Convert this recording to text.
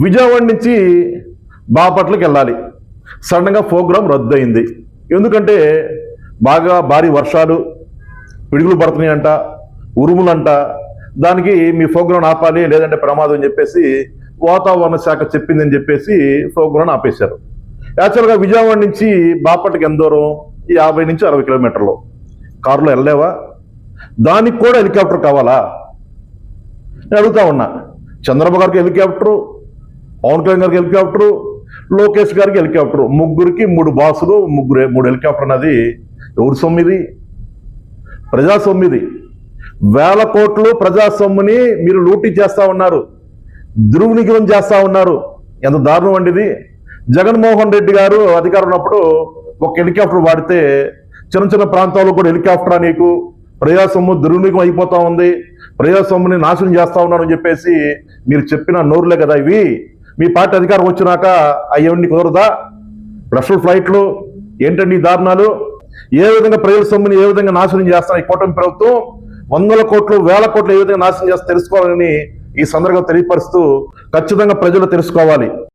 విజయవాడ నుంచి బాపట్లకి వెళ్ళాలి. సడన్గా ప్రోగ్రాం రద్దు అయింది ఎందుకంటే బాగా భారీ వర్షాలు పిడుగులు పడుతున్నాయంట ఉరుములంట. దానికి మీ ప్రోగ్రాం ఆపాలి లేదంటే ప్రమాదం అని చెప్పేసి వాతావరణ శాఖ చెప్పిందని చెప్పేసి ప్రోగ్రాం ఆపేశారు. యాక్చువల్గా విజయవాడ నుంచి బాపట్లకి ఎంత దూరం? యాభై నుంచి అరవై కిలోమీటర్లు. కారులో వెళ్ళలేవా? దానికి కూడా హెలికాప్టర్ కావాలా? నేను అడుగుతా ఉన్నా. చంద్రబాబు గారికి హెలికాప్టరు పవన్ కళ్యాణ్ గారికి హెలికాప్టరు లోకేష్ గారికి హెలికాప్టరు. ముగ్గురికి మూడు బాసులు ముగ్గురు మూడు హెలికాప్టర్ అన్నది ఎవరి సొమ్మిది? ప్రజా సొమ్మిది. వేల కోట్లు ప్రజా సొమ్ముని మీరు లూటీ చేస్తా ఉన్నారు. దుర్వినియోగం చేస్తా ఉన్నారు. ఎంత దారుణం అండి ఇది. జగన్మోహన్ రెడ్డి గారు అధికారం ఉన్నప్పుడు ఒక హెలికాప్టర్ వాడితే చిన్న చిన్న ప్రాంతాల్లో కూడా హెలికాప్టర్ నీకు? ప్రజాసొమ్ము దుర్వినియోగం అయిపోతా ఉంది. ప్రజాసొమ్ముని నాశనం చేస్తా ఉన్నారు అని చెప్పేసి మీరు చెప్పిన నోరులే కదా ఇవి. మీ పార్టీ అధికారం వచ్చినాక అవన్నీ కుదరదా? స్పెషల్ ఫ్లైట్లు ఏంటండి దారుణాలు? ఏ విధంగా ప్రజల సొమ్ముని ఏ విధంగా నాశనం చేస్తాను ఈ కూటమి ప్రభుత్వం? వందల కోట్లు వేల కోట్లు ఏ విధంగా నాశనం చేస్తా తెలుసుకోవాలని ఈ సందర్భంగా తెలియపరుస్తూ ఖచ్చితంగా ప్రజలు తెలుసుకోవాలి.